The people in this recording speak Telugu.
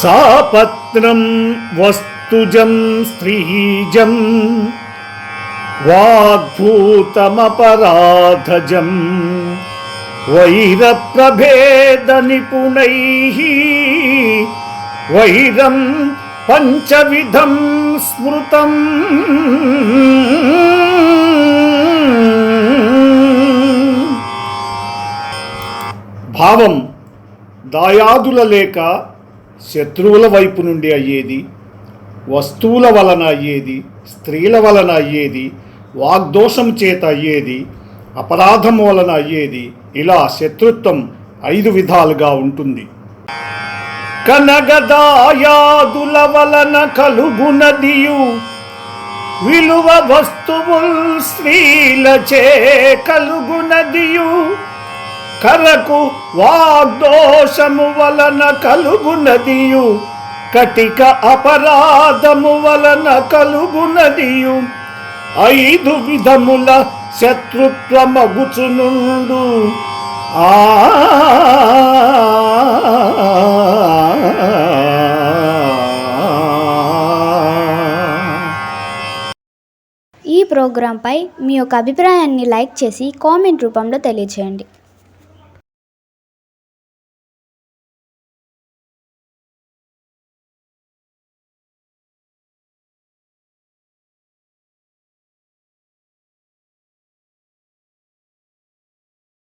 సాపత్రం వస్తుజం స్త్రీజం వాగ్భూతమపరాధజం వైరప్రభేద నిపుణై వైరం పంచవిధం స్మృతం. భావం దాయాదుల లేక శత్రువుల వైపు నుండి అయ్యేది వస్తువుల వలన అయ్యేది స్త్రీల వలన అయ్యేది వాగ్దోషం చేత అయ్యేది అపరాధం వలన అయ్యేది ఇలా శత్రుత్వం ఐదు విధాలుగా ఉంటుంది. కనగదాయాదుల వలన కలుగునదియు విలువ వస్తువుల్ స్త్రీలచే కలుగునది. కరకు వాగ్దోషము వలన కలుగునదియు. కటిక అపరాధము వలన కలుగునదియు. ఐదు విధముల శత్రుత్వమగుచునుండు. ఆ ఈ ప్రోగ్రాంపై మీ యొక్క అభిప్రాయాన్ని లైక్ చేసి కామెంట్ రూపంలో తెలియచేయండి.